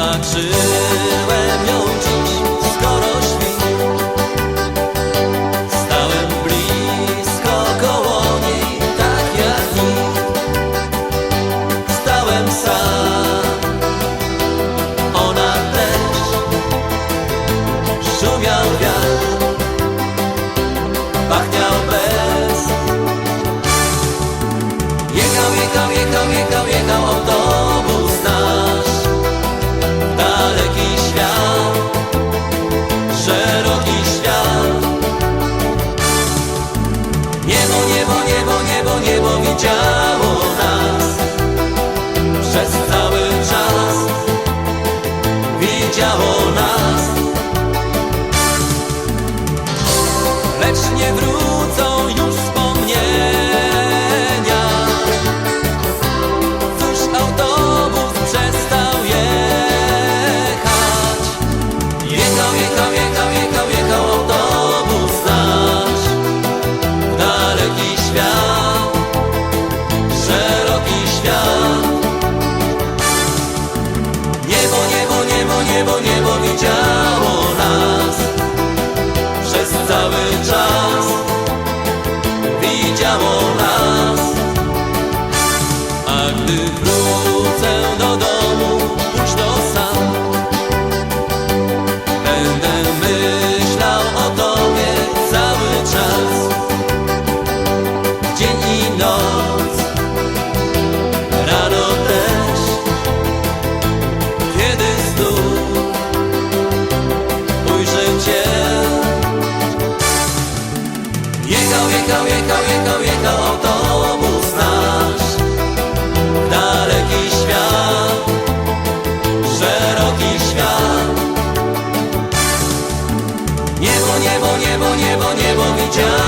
啊！只。Niebo, niebo, niebo, widziało Jechał, jechał, jechał, jechał autobus nasz. W daleki świat, szeroki świat. Niebo, niebo, niebo, niebo, niebo widziałem.